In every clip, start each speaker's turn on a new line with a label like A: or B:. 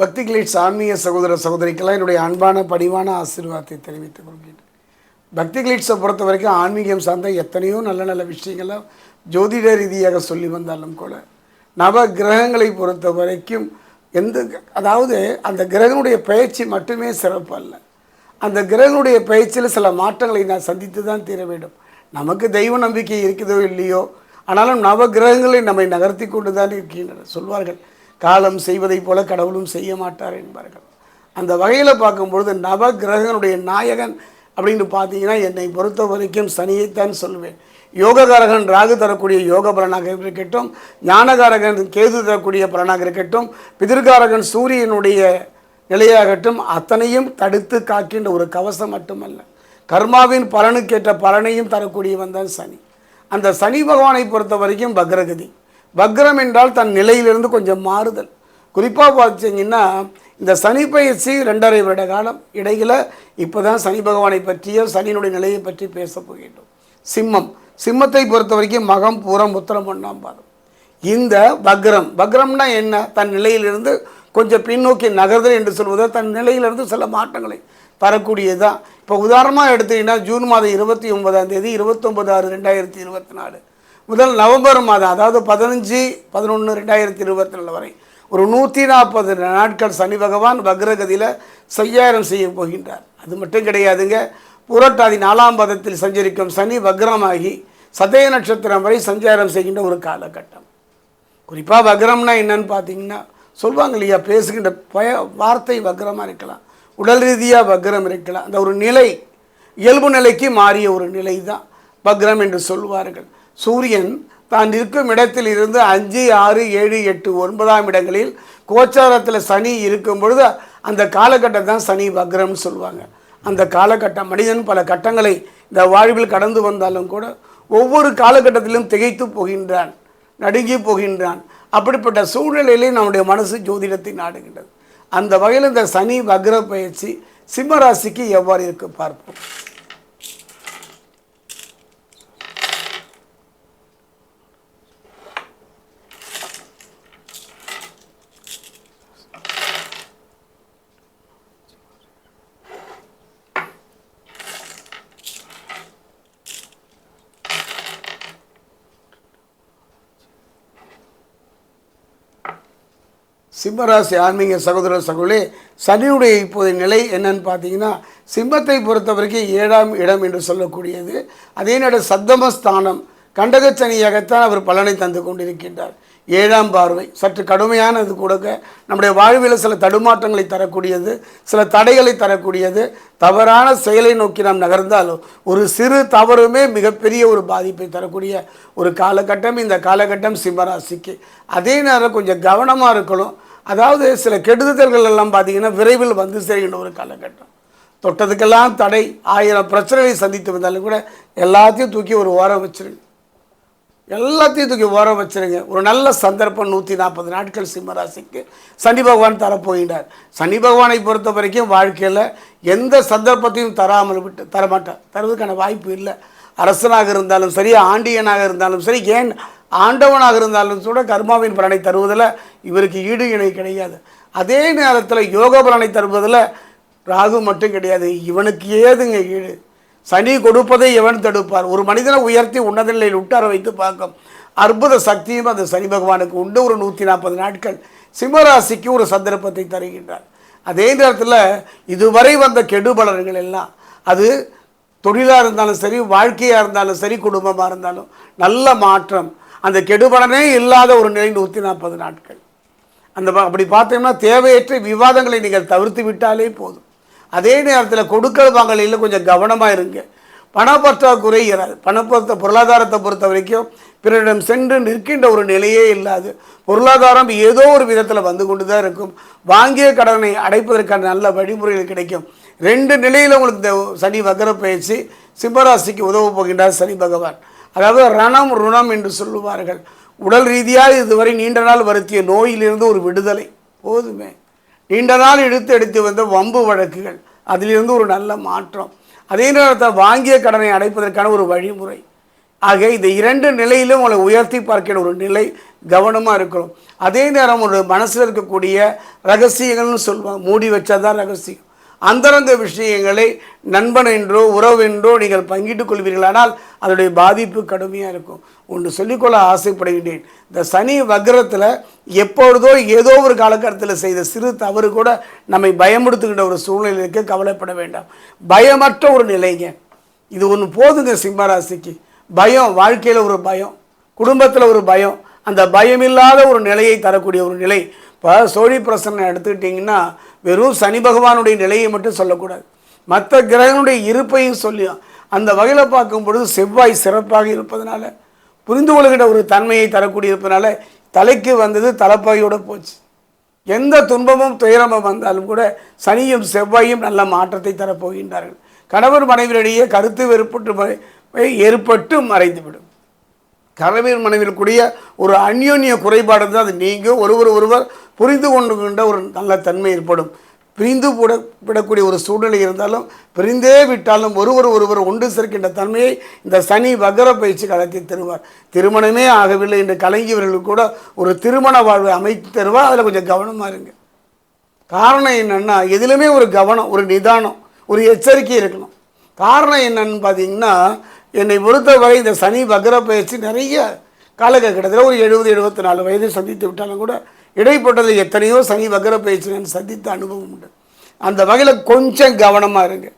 A: பக்தி கிளீட்ஸ் ஆன்மீக சகோதர சகோதரிக்கெல்லாம் என்னுடைய அன்பான பணிவான ஆசீர்வாதத்தை தெரிவித்துக் கொள்கிறேன். பக்தி கிளீட்ஸை பொறுத்த வரைக்கும் ஆன்மீகம் சார்ந்த எத்தனையோ நல்ல நல்ல விஷயங்கள்லாம் ஜோதிட ரீதியாக சொல்லி வந்தாலும் கூட நவ கிரகங்களை பொறுத்த வரைக்கும் எந்த அதாவது அந்த கிரகனுடைய பயிற்சி மட்டுமே சிறப்பு அல்ல. அந்த கிரகனுடைய பயிற்சியில் சில மாற்றங்களை நான் சந்தித்து தான் தீர வேண்டும். நமக்கு தெய்வ நம்பிக்கை இருக்குதோ இல்லையோ ஆனாலும் நவ கிரகங்களை நம்மை நகர்த்தி கொண்டு தான் இருக்கின்றன சொல்வார்கள். காலம் செய்வதைப் போல கடவுளும் செய்ய மாட்டார் என்பார்கள். அந்த வகையில் பார்க்கும்பொழுது நவ கிரகனுடைய நாயகன் அப்படின்னு பார்த்தீங்கன்னா என்னை பொறுத்த வரைக்கும் சனியைத்தான் சொல்லுவேன். யோககாரகன் ராகு தரக்கூடிய யோக பலனாக இருக்கட்டும் ஞானகாரகன் கேது தரக்கூடிய பலனாக இருக்கட்டும் பிதிர்காரகன் சூரியனுடைய நிலையாகட்டும் அத்தனையும் தடுத்து காக்கின்ற ஒரு கவசம் மட்டுமல்ல. கர்மாவின் பலனுக்கேற்ற பலனையும் தரக்கூடியவன் தான் சனி. அந்த சனி பகவானை பொறுத்த வரைக்கும் பக்ரகதி பக்ரம் என்றால் தன் நிலையிலிருந்து கொஞ்சம் மாறுதல். குறிப்பாக பார்த்தீங்கன்னா இந்த சனி பயிற்சி ரெண்டரை வருட காலம். இடையில் இப்போ தான் சனி பகவானை பற்றிய சனியினுடைய நிலையை பற்றி பேச போகின்றோம். சிம்மம். சிம்மத்தை பொறுத்த வரைக்கும் மகம் பூரம் உத்தரம் ஒன்றாம் பாதம். இந்த பக்ரம் வக்ரம்னா என்ன? தன் நிலையிலிருந்து கொஞ்சம் பின்னோக்கி நகர்தல் என்று சொல்வது தன் நிலையிலிருந்து சில மாற்றங்களை தரக்கூடியது தான் இப்போ உதாரணமாக எடுத்தீங்கன்னா ஜூன் மாதம் இருபத்தி ஒன்பதாம் தேதி இருபத்தொம்பது ஆறு ரெண்டாயிரத்தி இருபத்தி நாலு. முதல் நவம்பர் மாதம் அதாவது பதினஞ்சு பதினொன்று ரெண்டாயிரத்தி இருபத்தி நாலு வரை. ஒரு நூற்றி நாற்பது நாட்கள் சனி பகவான் வக்ரகதியில் செய்யாரம் செய்ய போகின்றார். அது மட்டும் கிடையாதுங்க. புரட்டாதி நாலாம் பதத்தில் சஞ்சரிக்கும் சனி வக்ரமாகி சதய நட்சத்திரம் வரை சஞ்சாரம் செய்கின்ற ஒரு காலகட்டம். குறிப்பாக வக்ரம்னா என்னன்னு பார்த்தீங்கன்னா சொல்லுவாங்க இல்லையா பேசுகின்ற பய வார்த்தை வக்ரமாக இருக்கலாம். உடல் ரீதியாக வக்ரம் இருக்கலாம். அந்த ஒரு நிலை இயல்பு நிலைக்கு மாறிய ஒரு நிலை தான் வக்ரம் என்று சொல்வார்கள். சூரியன் தான் இருக்கும் இடத்தில் இருந்து அஞ்சு ஆறு ஏழு எட்டு ஒன்பதாம் இடங்களில் கோச்சாரத்தில் சனி இருக்கும் பொழுது அந்த காலகட்டம் தான் சனி வக்ரம்னு சொல்லுவாங்க. அந்த காலகட்டம் மனிதன் பல கட்டங்களை இந்த வாழ்வில் கடந்து வந்தாலும் கூட ஒவ்வொரு காலகட்டத்திலும் திகைத்து போகின்றான் நடுங்கி போகின்றான். அப்படிப்பட்ட சூழ்நிலையிலே நம்முடைய மனசு ஜோதிடத்தை நாடுகின்றது. அந்த வகையில் இந்த சனி வக்ர பயிற்சி சிம்மராசிக்கு எவ்வாறு இருக்கு பார்ப்போம். சிம்மராசி ஆன்மீக சகோதர சகோதரே சனியுடைய இப்போதைய நிலை என்னன்னு பார்த்தீங்கன்னா சிம்மத்தை பொறுத்த வரைக்கும் ஏழாம் இடம் என்று சொல்லக்கூடியது. அதே நேரம் சத்தமஸ்தானம் கண்டகச்சனியாகத்தான் அவர் பலனை தந்து கொண்டிருக்கின்றார். ஏழாம் பார்வை சற்று கடுமையானது கூட நம்முடைய வாழ்வில் சில தடுமாற்றங்களை தரக்கூடியது சில தடைகளை தரக்கூடியது. தவறான செயலை நோக்கி நாம் நகர்ந்தாலும் ஒரு சிறு தவறுமே மிகப்பெரிய ஒரு பாதிப்பை தரக்கூடிய ஒரு காலகட்டம் இந்த காலகட்டம் சிம்மராசிக்கு. அதே நேரம் கொஞ்சம் கவனமாக இருக்கணும். அதாவது சில கெடுதல்கள் எல்லாம் பார்த்தீங்கன்னா விரைவில் வந்து சேர்கின்ற ஒரு காலகட்டம். தொட்டதுக்கெல்லாம் தடை. ஆயிரம் பிரச்சனைகளை சந்தித்து வந்தாலும் கூட எல்லாத்தையும் தூக்கி ஒரு ஓரம் வச்சிருங்க. எல்லாத்தையும் தூக்கி ஓரம் வச்சிருங்க. ஒரு நல்ல சந்தர்ப்பம் நூற்றி நாற்பது நாட்கள் சிம்மராசிக்கு சனி பகவான் தரப்போகின்றார். சனி பகவானை பொறுத்த வரைக்கும் வாழ்க்கையில் எந்த சந்தர்ப்பத்தையும் தராமல் விட்டு தரமாட்டார். தருவதற்கான வாய்ப்பு இல்லை. அரசனாக இருந்தாலும் சரி ஆண்டியனாக இருந்தாலும் சரி ஏன் ஆண்டவனாக இருந்தாலும் கூட கர்மாவின் பலனை தருவதில் இவருக்கு ஈடு இணை கிடையாது. அதே நேரத்தில் யோக பலனை தருவதில் ராகு மட்டும் கிடையாது. இவனுக்கு ஏதுங்க ஈடு? சனி கொடுப்பதை எவன் தடுப்பார்? ஒரு மனிதனை உயர்த்தி உன்னத நிலையில் உட்டார வைத்து பார்க்கும். அற்புத சக்தியும் அந்த சனி பகவானுக்கு உண்டு. ஒரு நூற்றி நாற்பது நாட்கள் சிம்மராசிக்கு ஒரு சந்தர்ப்பத்தை தருகின்றார். அதே நேரத்தில் இதுவரை வந்த கெடுபலர்கள் எல்லாம் அது தொழிலாக இருந்தாலும் சரி வாழ்க்கையாக இருந்தாலும் சரி குடும்பமாக இருந்தாலும் நல்ல மாற்றம். அந்த கெடுபடனே இல்லாத ஒரு நிலை நூற்றி நாற்பது நாட்கள். அந்த அப்படி பார்த்தீங்கன்னா தேவையற்ற விவாதங்களை நீங்கள் தவிர்த்து விட்டாலே போதும். அதே நேரத்தில் கொடுக்கல் வாங்கலையில் கொஞ்சம் கவனமாக இருங்க. பணப்பற்றாக்குறை இராது. பணப்பொருத்த பொருளாதாரத்தை பொறுத்த வரைக்கும் பிறரிடம் சென்று நிற்கின்ற ஒரு நிலையே இல்லாது பொருளாதாரம் ஏதோ ஒரு விதத்தில் வந்து கொண்டு தான் இருக்கும். வாங்கிய கடனை அடைப்பதற்கான நல்ல வழிமுறைகள் கிடைக்கும். ரெண்டு நிலையில் உங்களுக்கு இந்த சனி வக்கர பயிற்சி சிம்மராசிக்கு உதவ போகின்றார் சனி பகவான். அதாவது ரணம் ருணம் என்று சொல்லுவார்கள். உடல் ரீதியாக இதுவரை நீண்ட நாள் வருத்திய நோயிலிருந்து ஒரு விடுதலை. போதுமே. நீண்ட நாள் இழுத்து எடுத்து வந்த வம்பு வழக்குகள். அதிலிருந்து ஒரு நல்ல மாற்றம். அதே நேரத்தில் வாங்கிய கடனை அடைப்பதற்கான ஒரு வழிமுறை. ஆக இந்த இரண்டு நிலையிலும் உங்களை உயர்த்தி பார்க்கிற ஒரு நிலை கவனமாக இருக்கணும். அதே நேரம் ஒரு மனசில் இருக்கக்கூடிய ரகசியங்கள்னு சொல்லுவாங்க. மூடி வச்சாதான் ரகசியம். அந்தரங்க விஷயங்களை நண்பன் என்றோ உறவென்றோ நீங்கள் பங்கிட்டுக் கொள்வீர்களானால் அதனுடைய பாதிப்பு கடுமையாக இருக்கும். ஒன்று சொல்லிக்கொள்ள ஆசைப்படுகின்றேன். இந்த சனி வக்ரத்தில் எப்பொழுதோ ஏதோ ஒரு காலகட்டத்தில் செய்த சிறு தவறு கூட நம்மை பயமுடுத்துகின்ற ஒரு சூழ்நிலைக்கு கவலைப்பட வேண்டாம். பயமற்ற ஒரு நிலைங்க. இது ஒன்று போதுங்க சிம்மராசிக்கு பயம் வாழ்க்கையில் ஒரு பயம் குடும்பத்தில் ஒரு பயம் அந்த பயமில்லாத ஒரு நிலையை தரக்கூடிய ஒரு நிலை. இப்போ சோழி பிரசனை எடுத்துக்கிட்டிங்கன்னா வெறும் சனி பகவானுடைய நிலையை மட்டும் சொல்லக்கூடாது. மற்ற கிரகனுடைய இருப்பையும் சொல்லி அந்த வகையில் பார்க்கும் பொழுது செவ்வாய் சிறப்பாக இருப்பதனால புரிந்து கொள்கிற ஒரு தன்மையை தரக்கூடிய இருப்பதனால தலைக்கு வந்தது தலைப்பாயோடு போச்சு. எந்த துன்பமும் துயரமும் வந்தாலும் கூட சனியும் செவ்வாயும் நல்ல மாற்றத்தை தரப்போகின்றார்கள். கணவர் மனைவியிடையே கருத்து வெறுப்பட்டு ஏற்பட்டு மறைந்துவிடும். கரவீர் மனைவியில் கூடிய ஒரு அந்யோன்ய குறைபாடு தான் அது. நீங்கள் ஒருவர் ஒருவர் புரிந்து கொண்டுகின்ற ஒரு நல்ல தன்மை ஏற்படும். பிரிந்து போட விடக்கூடிய ஒரு சூழ்நிலை இருந்தாலும் பிரிந்தே விட்டாலும் ஒருவர் ஒருவர் ஒன்று சேர்க்கின்ற தன்மையை இந்த சனி வகர பயிற்சி காலத்தில் தருவார். திருமணமே ஆகவில்லை என்று கலங்கியவர்களுக்கு கூட ஒரு திருமண வாழ்வை அமைத்து தருவார் அதில் கொஞ்சம் கவனமாக இருங்க. காரணம் என்னென்னா எதிலுமே ஒரு கவனம் ஒரு நிதானம் ஒரு எச்சரிக்கை இருக்கணும். காரணம் என்னன்னு பார்த்தீங்கன்னா என்னை பொறுத்தவரை இந்த சனி வக்ர பயிற்சி நிறைய காலகட்டத்தில் ஒரு எழுபது எழுபத்தி நாலு வயது சந்தித்து விட்டாலும் கூட இடைப்பட்டது எத்தனையோ சனி வக்ர பயிற்சி நான் சந்தித்த அனுபவம் உண்டு. அந்த வகையில் கொஞ்சம் கவனமாக இருங்க.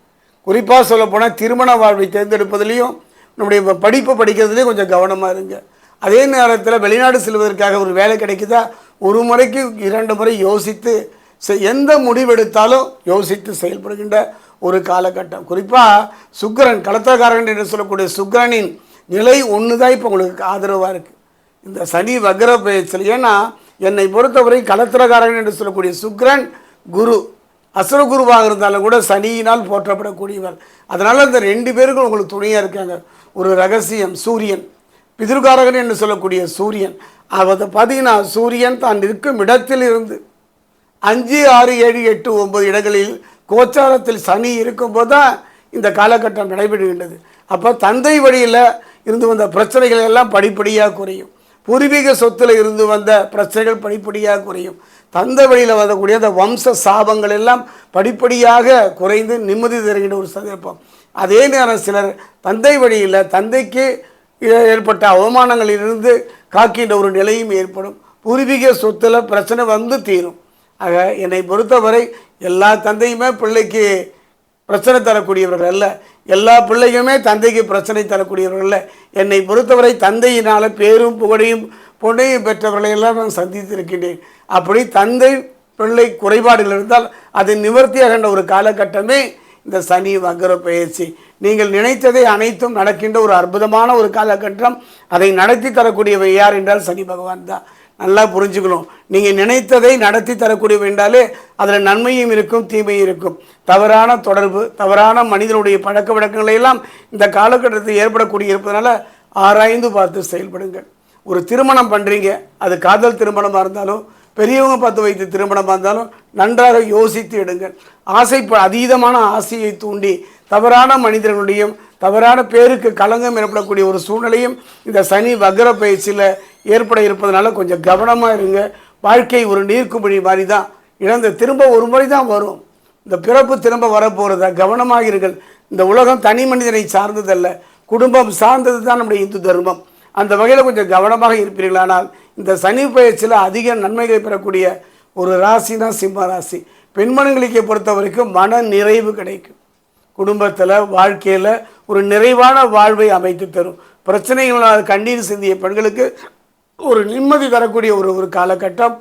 A: குறிப்பாக சொல்லப்போனால் திருமண வாழ்வை தேர்ந்தெடுப்பதிலையும் நம்முடைய படிப்பு படிக்கிறதுலேயும் கொஞ்சம் கவனமாக இருங்க. அதே நேரத்தில் வெளிநாடு செல்வதற்காக ஒரு வேலை கிடைக்குதா? ஒரு முறைக்கு இரண்டு முறை யோசித்து செ- எந்த முடிவெடுத்தாலும் யோசித்து செயல்படுகின்ற ஒரு காலகட்டம். குறிப்பாக சுக்கரன் கலத்தக்காரன் என்று சொல்லக்கூடிய சுக்கரனின் நிலை ஒன்று தான் இப்போ உங்களுக்கு ஆதரவாக இருக்குது இந்த சனி வக்ர பயிற்சியில் ஏன்னா என்னை பொறுத்தவரை கலத்திரகாரன் என்று சொல்லக்கூடிய சுக்ரன் குரு. அசுர குருவாக இருந்தாலும் கூட சனியினால் போற்றப்படக்கூடியவர். அதனால் இந்த ரெண்டு பேருக்கும் உங்களுக்கு துணையாக இருக்காங்க. ஒரு ரகசியம் சூரியன். பிதிர்காரகன் என்று சொல்லக்கூடிய சூரியன். அதை பார்த்தீங்கன்னா சூரியன் தான் இருக்கும் இடத்தில் இருந்து அஞ்சு ஆறு ஏழு எட்டு ஒன்பது இடங்களில் கோச்சாரத்தில் சனி இருக்கும்போது தான் இந்த காலகட்டம் நடைபெறுகின்றது. அப்போ தந்தை வழியில் இருந்து வந்த பிரச்சனைகள் எல்லாம் படிப்படியாக குறையும். பூர்வீக சொத்துல இருந்து வந்த பிரச்சனைகள் படிப்படியாக குறையும். தந்தை வழியில் வரக்கூடிய அந்த வம்ச சாபங்கள் எல்லாம் படிப்படியாக குறைந்து நிம்மதி தருகின்ற ஒரு சந்தர்ப்பம். அதே நேரம் சிலர் தந்தை வழியில் தந்தைக்கு ஏ- ஏற்பட்ட அவமானங்களிலிருந்து காக்கின்ற ஒரு நிலையும் ஏற்படும். பூர்வீக சொத்துல பிரச்சனை வந்து தீரும். ஆக என்னை பொறுத்தவரை எல்லா தந்தையுமே பிள்ளைக்கு பிரச்சனை தரக்கூடியவர்கள் அல்ல. எல்லா பிள்ளைகளுமே தந்தைக்கு பிரச்சனை தரக்கூடியவர்கள் அல்ல. என்னை பொறுத்தவரை தந்தையினால் பேரும் புகழையும் பொண்ணையும் பெற்றவர்களை எல்லாம் நான் சந்தித்திருக்கின்றேன். அப்படி தந்தை பிள்ளை குறைபாடுகள் இருந்தால் அதை நிவர்த்தியாகின்ற ஒரு காலகட்டமே இந்த சனி வக்கர பயிற்சி. நீங்கள் நினைத்ததை அனைத்தும் நடக்கின்ற ஒரு அற்புதமான ஒரு காலகட்டம். அதை நடத்தி தரக்கூடியவை யார் என்றால் சனி பகவான் தான். நல்லா புரிஞ்சுக்கணும். நீங்கள் நினைத்ததை நடத்தி தரக்கூடிய என்றாலே அதில் நன்மையும் இருக்கும் தீமையும் இருக்கும். தவறான தொடர்பு தவறான மனிதனுடைய பழக்க வழக்கங்களையெல்லாம் இந்த காலகட்டத்தில் ஏற்படக்கூடிய இருப்பதனால ஆராய்ந்து பார்த்து செயல்படுங்கள். ஒரு திருமணம் பண்ணுறீங்க அது காதல் திருமணமாக இருந்தாலும் பெரியவங்க பார்த்து வைத்து திருமணமாக இருந்தாலும் நன்றாக யோசித்து எடுங்கள். ஆசை அதீதமான ஆசையை தூண்டி தவறான மனிதர்களுடையும் தவறான பேருக்கு களங்கம் ஏற்படக்கூடிய ஒரு சூழ்நிலையும் இந்த சனி வக்ர பயிற்சியில் ஏற்பட இருப்பதனால கொஞ்சம் கவனமாக இருங்க. வாழ்க்கை ஒரு நீர்க்குமிழி மாதிரி தான் இழந்த திரும்ப ஒரு முறை தான் வரும். இந்த பிறப்பு திரும்ப வரப்போகிறதா கவனமாக இருங்கள். இந்த உலகம் தனி மனிதனை சார்ந்ததல்ல. குடும்பம் சார்ந்தது தான் நம்முடைய இந்து தர்மம். அந்த வகையில் கொஞ்சம் கவனமாக இருப்பீர்களானால் இந்த சனி பயிற்சியில் அதிக நன்மைகளை பெறக்கூடிய ஒரு ராசி தான் சிம்ம ராசி. பெண்மணிகளுக்கு பொறுத்த வரைக்கும் மன நிறைவு கிடைக்கும். குடும்பத்தில் வாழ்க்கையில் ஒரு நிறைவான வாழ்வை அமைத்து தரும். பிரச்சனைகளால் கண்ணீர் சிந்திய பெண்களுக்கு ஒரு நிம்மதி தரக்கூடிய ஒரு ஒரு காலகட்டம்.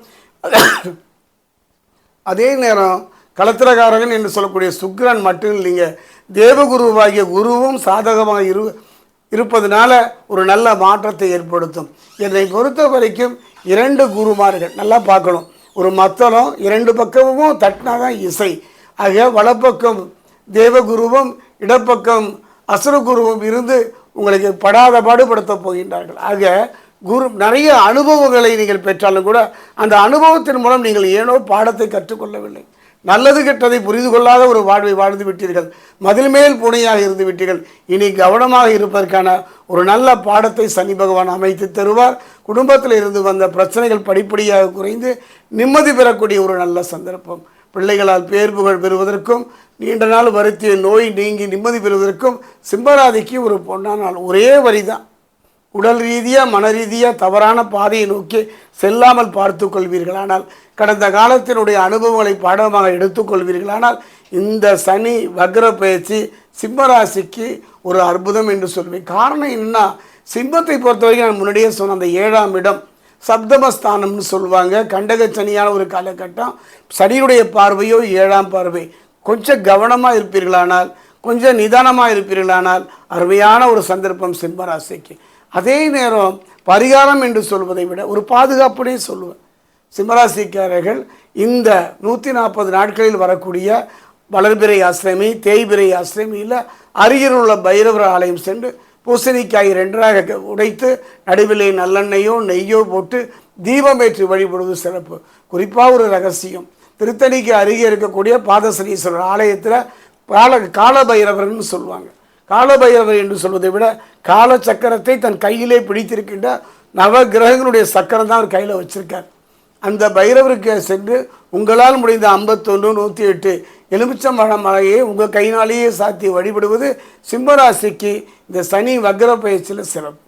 A: அதே நேரம் கலத்திரகாரகன் என்று சொல்லக்கூடிய சுக்ரன் மட்டும் இல்லைங்க. தேவகுருவாகிய குருவும் சாதகமாக இரு இருப்பதனால ஒரு நல்ல மாற்றத்தை ஏற்படுத்தும். என்னை பொறுத்த வரைக்கும் இரண்டு குருமார்கள் நல்லா பார்க்கணும். ஒரு மத்தளம் இரண்டு பக்கமும் தட்டினா தான் இசை. ஆக வலப்பக்கம் தேவகுருவும் இடப்பக்கம் அசுரகுருவும் இருந்து உங்களுக்கு படாத பாடுபடுத்த போகின்றார்கள். ஆக குரு நிறைய அனுபவங்களை நீங்கள் பெற்றாலும் கூட அந்த அனுபவத்தின் மூலம் நீங்கள் ஏனோ பாடத்தை கற்றுக்கொள்ளவில்லை. நல்லது கெட்டதை புரிந்து கொள்ளாத ஒரு வாழ்வை வாழ்ந்து விட்டீர்கள். மதில் மேல் புனையாக இருந்து விட்டீர்கள். இனி கவனமாக இருப்பதற்கான ஒரு நல்ல பாடத்தை சனி பகவான் அமைத்து தருவார். குடும்பத்தில் இருந்து வந்த பிரச்சனைகள் படிப்படியாக குறைந்து நிம்மதி பெறக்கூடிய ஒரு நல்ல சந்தர்ப்பம். பிள்ளைகளால் பேர் புகழ் பெறுவதற்கும் நீண்ட நாள் வருத்திய நோய் நீங்கி நிம்மதி பெறுவதற்கும் சிம்மராதிக்கு ஒரு பொன்னான நாள். ஒரே வரி தான் உடல் ரீதியாக மன ரீதியாக தவறான பாதையை நோக்கி செல்லாமல் பார்த்து கொள்வீர்களானால் கடந்த காலத்தினுடைய அனுபவங்களை பாடமாக எடுத்துக்கொள்வீர்களானால் இந்த சனி வக்ர பயிற்சி சிம்மராசிக்கு ஒரு அற்புதம் என்று சொல்வேன். காரணம் என்ன சிம்மத்தை பொறுத்தவரைக்கும் நான் முன்னாடியே சொன்ன அந்த ஏழாம் இடம் சப்தமஸ்தானம்னு சொல்லுவாங்க. கண்டக சனியான ஒரு காலகட்டம். சனியுடைய பார்வையோ ஏழாம் பார்வை. கொஞ்சம் கவனமாக இருப்பீர்களானால் கொஞ்சம் நிதானமாக இருப்பீர்களானால் அருமையான ஒரு சந்தர்ப்பம் சிம்மராசிக்கு. அதே நேரம் பரிகாரம் என்று சொல்வதை விட ஒரு பாதுகாப்புனே சொல்லுவேன். சிம்மராசிக்காரர்கள் இந்த நூற்றி நாற்பது நாட்களில் வரக்கூடிய வளர்பிறை ஆசிரமி தேய்பிறை ஆசிரமியில் அருகில் உள்ள பைரவர் ஆலயம் சென்று பூசணிக்காய் ரெண்டாக உடைத்து நடுவிலே நல்லெண்ணெயோ நெய்யோ போட்டு தீபம் ஏற்றி வழிபடுவது சிறப்பு. குறிப்பாக ஒரு ரகசியம். திருத்தணிக்கு அருகே இருக்கக்கூடிய பாதசனீஸ்வரர் ஆலயத்தில் கால காலபைரவர்னு சொல்லுவாங்க. காலபைரவர் என்று சொல்வதை விட கால சக்கரத்தை தன் கையிலே பிடித்திருக்கின்ற நவ கிரகங்களுடைய சக்கரம் தான் அவர் கையில் வச்சிருக்கார். அந்த பைரவருக்கு சென்று உங்களால் முடிந்த ஐம்பத்தொன்று நூற்றி எட்டு எலுமிச்சம்பழம் மலையை உங்கள் கையினாலேயே சாத்தி வழிபடுவது சிம்மராசிக்கு இந்த சனி வக்ர பயிற்சியில் சிறப்பு.